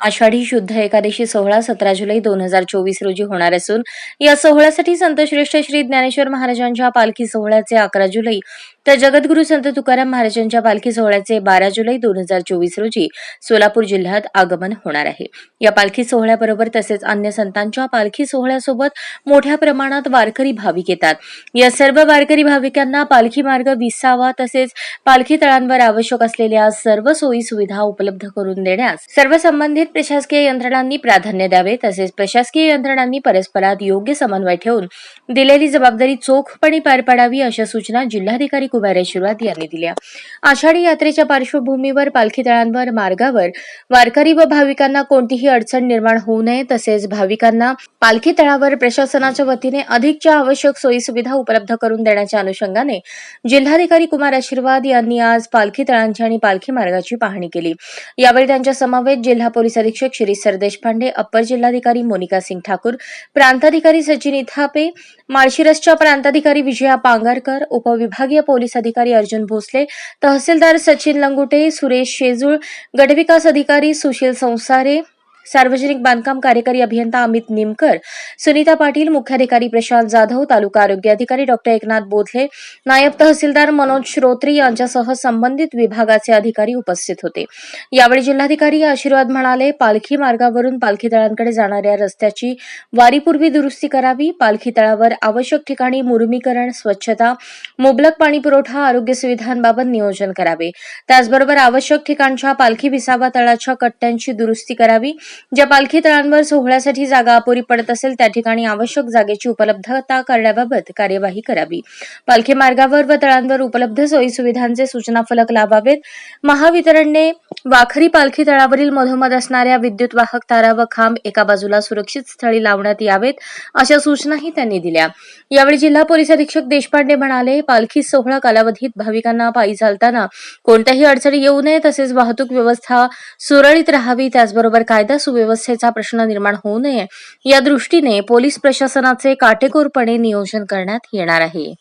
आषाढी शुद्ध एकादशी सोहळा सतरा जुलै दोन हजार चोवीस रोजी होणार असून या सोहळ्यासाठी संतश्रेष्ठ श्री ज्ञानेश्वर महाराजांच्या पालखी सोहळ्याचे अकरा जुलै तर जगद्गुरु संत तुकाराम महाराजांच्या पालखी सोहळ्याचे बारा जुलै दोन हजार चोवीस रोजी सोलापूर जिल्ह्यात आगमन होणार आहे. या पालखी सोहळ्याबरोबर तसेच अन्य संतांच्या पालखी सोहळ्यासोबत मोठ्या प्रमाणात वारकरी भाविक येतात. या सर्व वारकरी भाविकांना पालखी मार्ग विसावा तसेच पालखी तळांवर आवश्यक असलेल्या सर्व सोयी सुविधा उपलब्ध करून देण्यास सर्व संबंधित प्रशासकीय यंत्रणांनी प्राधान्य द्यावे तसेच प्रशासकीय यंत्रणांनी परस्परात योग्य समन्वय ठेवून दिलेली जबाबदारी चोखपणे पार पाडावी अशा सूचना जिल्हाधिकारी कुमार आशीर्वाद यांनी दिल्या. आषाढी यात्रेच्या पार्श्वभूमीवर पालखी तळांवर मार्गावर वारकरी व भाविकांना कोणतीही अडचण निर्माण होऊ नये तसेच भाविकांना पालखी तळावर प्रशासनाच्या वतीने अधिकच्या आवश्यक सोयी सुविधा उपलब्ध करून देण्याच्या अनुषंगाने जिल्हाधिकारी कुमार आशीर्वाद यांनी आज पालखी तळांची आणि पालखी मार्गाची पाहणी केली. यावेळी त्यांच्या समवेत जिल्हा पोलीस अधीक्षक श्री सरदेश पांडे अप्पर जिल्हाधिकारी मोनिका सिंग ठाकूर प्रांताधिकारी सचिन इथापे माळशिरसच्या प्रांताधिकारी विजया पांगारकर उपविभागीय पोलीस अधिकारी अर्जुन भोसले तहसीलदार सचिन लंगुटे सुरेश शेजूळ गटविकास अधिकारी सुशील संसारे सार्वजनिक बांधकाम कार्यकारी अभियंता अमित निमकर सुनीता पाटील मुख्याधिकारी प्रशांत जाधव तालुका आरोग्य अधिकारी डॉक्टर एकनाथ बोधले नायब तहसीलदार मनोज श्रोत्री यांच्यासह संबंधित विभागाचे अधिकारी उपस्थित होते. यावेळी जिल्हाधिकारी आशीर्वाद म्हणाले पालखी मार्गावरून पालखी तळांकडे जाणाऱ्या रस्त्याची वारीपूर्वी दुरुस्ती करावी पालखी तळावर आवश्यक ठिकाणी मुरुमीकरण स्वच्छता मुबलक पाणी पुरवठा आरोग्य सुविधांबाबत नियोजन करावे. त्याचबरोबर आवश्यक ठिकाणच्या पालखी विसावा तळाच्या कट्ट्यांची दुरुस्ती करावी ज्या पालखी तळांवर सोहळ्यासाठी जागा अपुरी पडत असेल त्या ठिकाणी आवश्यक जागेची उपलब्धता करण्याबाबत कार्यवाही करावी. पालखी मार्गावर व तळांवर उपलब्ध सोयी सुविधांचे सूचना फलक लावावेत. महावितरणने वाखरी पालखी तळावरील मधोमध असणाऱ्या विद्युत वाहक तारा व खांब एका बाजूला सुरक्षित स्थळी लावण्यात यावेत अशा सूचनाही त्यांनी दिल्या. यावेळी जिल्हा पोलीस अधीक्षक देशपांडे म्हणाले पालखी सोहळा कालावधीत भाविकांना पायी चालताना कोणत्याही अडचणी येऊ नये तसेच वाहतूक व्यवस्था सुरळीत राहावी त्याचबरोबर कायदा सुव्यवस्थेचा प्रश्न निर्माण होऊ नये. या दृष्टीने पोलीस प्रशासनाचे काटेकोरपणे नियोजन करण्यात येणार आहे.